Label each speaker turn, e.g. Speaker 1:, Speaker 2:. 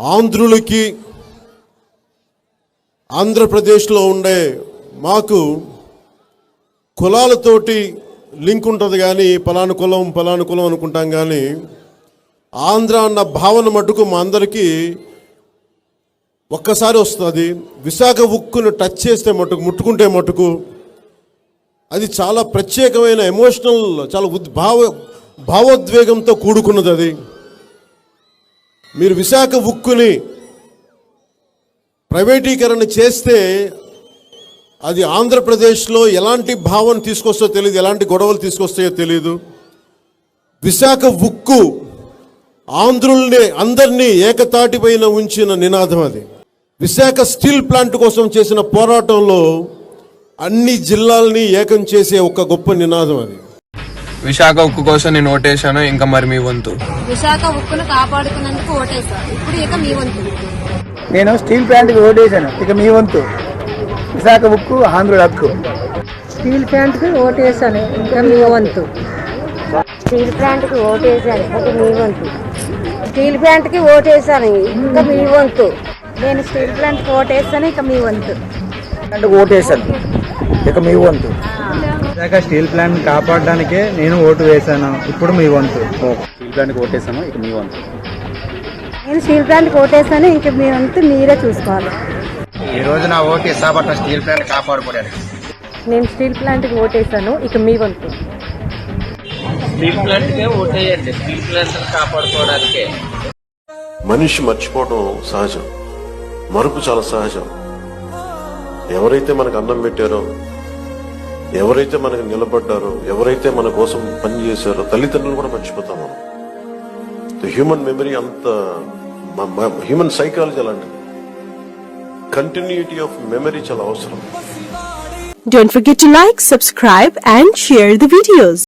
Speaker 1: ఆంధ్రులకి ఆంధ్రప్రదేశ్లో ఉండే మాకు కులాలతోటి లింక్ ఉంటుంది కానీ పలాను కులం పలాను కులం అనుకుంటాం కానీ ఆంధ్ర అన్న భావన మటుకు మా అందరికీ ఒక్కసారి వస్తుంది. విశాఖ ఉక్కును టచ్ చేస్తే మటుకు ముట్టుకుంటే మటుకు అది చాలా ప్రత్యేకమైన ఎమోషనల్ చాలా ఉద్భావ భావోద్వేగంతో కూడుకున్నది అది. మీరు విశాఖ ఉక్కుని ప్రైవేటీకరణ చేస్తే అది ఆంధ్రప్రదేశ్లో ఎలాంటి భావన తీసుకొస్తో తెలియదు ఎలాంటి గొడవలు తీసుకొస్తాయో తెలియదు విశాఖ ఉక్కు ఆంధ్రుల్ని అందరినీ ఏకతాటిపైన ఉంచిన నినాదం అది. విశాఖ స్టీల్ ప్లాంట్ కోసం చేసిన పోరాటంలో అన్ని జిల్లాల్ని ఏకం చేసే ఒక గొప్ప నినాదం అది.
Speaker 2: విశాఖ ఉక్కు కోసం నేను ఓటేశాను ఇంకా మరి మీ వంతు?
Speaker 3: విశాఖ ఉక్కును కాపాడుకున్నందుకు ఓటేశారు ఇప్పుడు ఇక మీ వంతు.
Speaker 4: నేను స్టీల్ ప్లాంట్కి ఓటేశాను. ఇక మీ వంతు. విశాఖ ఉక్కు ఆంధ్రుల హక్కు
Speaker 5: స్టీల్ ప్లాంట్కి ఓటేసాను ఇంకా మీ వంతు.
Speaker 6: స్టీల్ ప్లాంట్కి ఓటేసాను ఒక మీ వంతు. స్టీల్ ప్లాంట్కి ఓటేసాను ఇంకా మీ వంతు.
Speaker 5: నేను స్టీల్ ప్లాంట్కి ఓటేసాను ఇక మీ వంతు.
Speaker 4: ఓటేశాను. ఇక మీ వంతు.
Speaker 7: విశాఖ స్టీల్ ప్లాంట్ కాపాడడానికే నేను ఓటు వేశాను. ఇప్పుడు మీ వంతు.
Speaker 4: స్టీల్ ప్లాంట్కి ఓటేశాను ఇక మీ వంతు.
Speaker 5: నేను స్టీల్ ప్లాంట్కి ఓటేసాను ఇంక మీ వంతు మీరే చూసుకోవాలి.
Speaker 4: ఈ రోజు నా ఓటు ఇస్తాపట్నం స్టీల్ ప్లాంట్ కాపాడుకోవడానికి.
Speaker 5: నేను స్టీల్ ప్లాంట్కి ఓటేసాను ఇక మీ వంతు.
Speaker 1: మనిషి మర్చిపోవడం సహజం. మరుపు చాలా సహజం. ఎవరైతే మనకు అన్నం పెట్టారో ఎవరైతే మనకు నిలబడ్డారో ఎవరైతే మన కోసం పనిచేశారో తల్లిదండ్రులు కూడా మర్చిపోతాం మనం. హ్యూమన్ మెమరీ అంత హ్యూమన్ సైకాలజీ అలాంటిది. కంటిన్యూటీ ఆఫ్ మెమరీ చాలా అవసరం.
Speaker 8: Don't forget to like, subscribe and share the videos.